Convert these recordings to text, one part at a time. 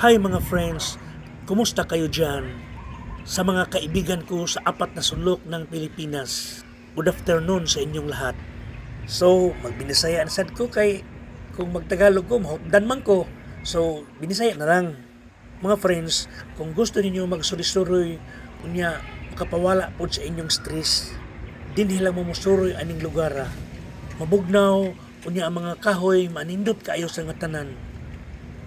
Hi mga friends, kumusta kayo dyan? Sa mga kaibigan ko sa apat na sulok ng Pilipinas, good afternoon sa inyong lahat. So, magbinasaya na sad ko kay kung magtagalog ko, mahupdan man ko. So, binisaya na lang. Mga friends, kung gusto ninyo magsulisuroy, unya makapawala po sa inyong stress, din hilang mo musuroy aning lugar. ah. Mabugnaw, unya ang mga kahoy, manindot kayo sa nga tanan.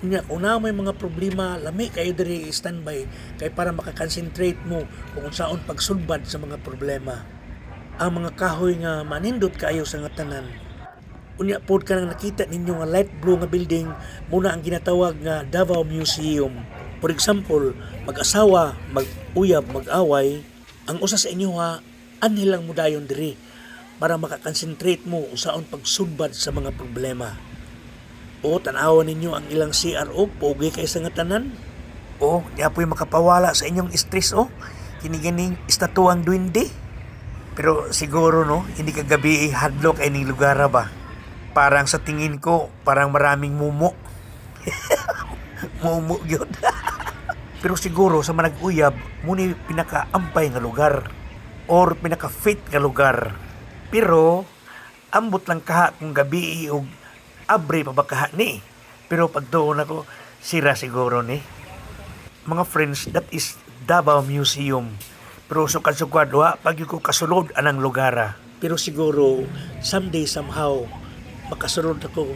Unya, kung na may mga problema, lami kayo diri standby kay para makakonsentrate mo kung saan pagsulbad sa mga problema. Ang mga kahoy nga manindot kayo sa nga tanan. Unya pod ka nang nakita ninyo nga light blue nga building muna ang ginatawag nga Davao Museum. For example, mag-asawa, mag-uyab, mag-away, ang usa sa inyo ha, anhilang mo dayon diri para makakonsentrate mo usaon pagsulbad sa mga problema. O tanawan ninyo ang ilang CRO, pogi kay sa tanan. O, di apoy makapawala sa inyong stress o. Kiniganing estatuang duwende. Pero siguro no, hindi ka gabi hadlok ay ning lugar ba. Parang sa tingin ko, parang maraming mumo. mumo yun. Pero siguro sa manag-uyab, muni pinakaampay nga lugar. Or pinaka-fit nga lugar. Pero, ambot lang kaha kung gabi og abre pa ba kaha ni. Pero pag doon ako, sira siguro ni. Mga friends, that is Davao Museum. Pero sukad-sukad wa, pag ko kasulod anang lugara. Pero siguro, someday somehow, makasulod ako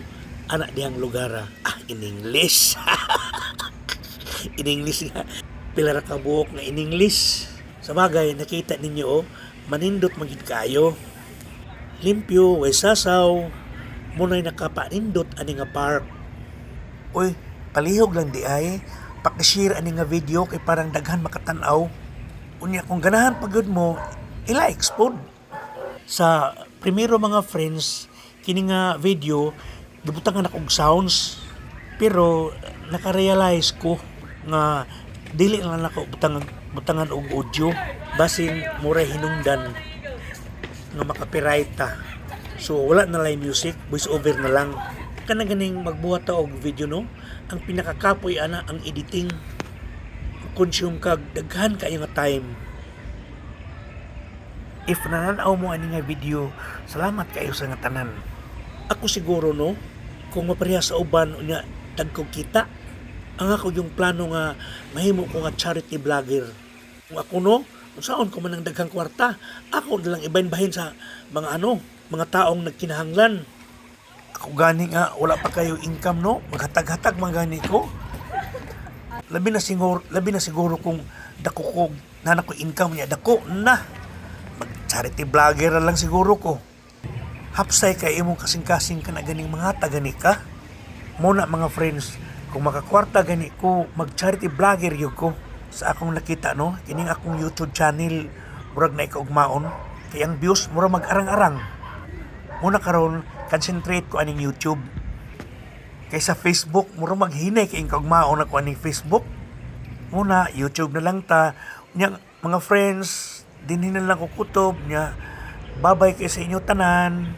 anak diyang lugara. Ah, in English. in English nga. Pila ra ka buok nga in English. Sa bagay, nakita ninyo oh, manindot magid kayo. Limpyo, way sasaw, muna'y nakapanindot ani nga park. Uy, palihog lang di ay. Pakishare ani nga video kay parang daghan makatanaw. Unya kung ganahan pagod mo, i-likes pod. Sa primero mga friends, kini nga video, gibutangan ako og sounds. Pero nakarealize ko nga dili lang nako butangan butangan og audio basin mura hinungdan nga makapiright ta. So wala na lang music, voice over na lang. Kana ganing magbuhat ta og video no, ang pinakakapoy ana ang editing. Consume kag daghan kayo nga time. If nananaw mo ani nga video, salamat kayo sa nga tanan. Ako siguro no, kung mapareha sa uban unya dagkog kita, ang ako yung plano nga mahimo ko nga charity vlogger. Kung ako no, kung saan ko man ang daghang kwarta, ako na lang ibahin sa mga ano, mga taong nagkinahanglan. Ako gani nga, wala pa kayo income no, maghatag-hatag man gani ko. Labi na siguro, labi na siguro kung dako ko, na ko income niya, dako na. Mag charity vlogger lang siguro ko. Hapsay kay imong kasing-kasing ka na ganing mga tagani ka. Muna mga friends, kung makakwarta gani ko, mag charity vlogger yun ko sa akong nakita no, kining akong YouTube channel, murag na ikaugmaon, kay ang views murag mag-arang-arang. Muna karon concentrate ko aning YouTube. Kay sa Facebook, murag maghinay kay ikaugmaon ako aning Facebook. Muna, YouTube na lang ta. Nya, mga friends, dinhin na lang ko kutob niya. Babay kay sa inyo tanan.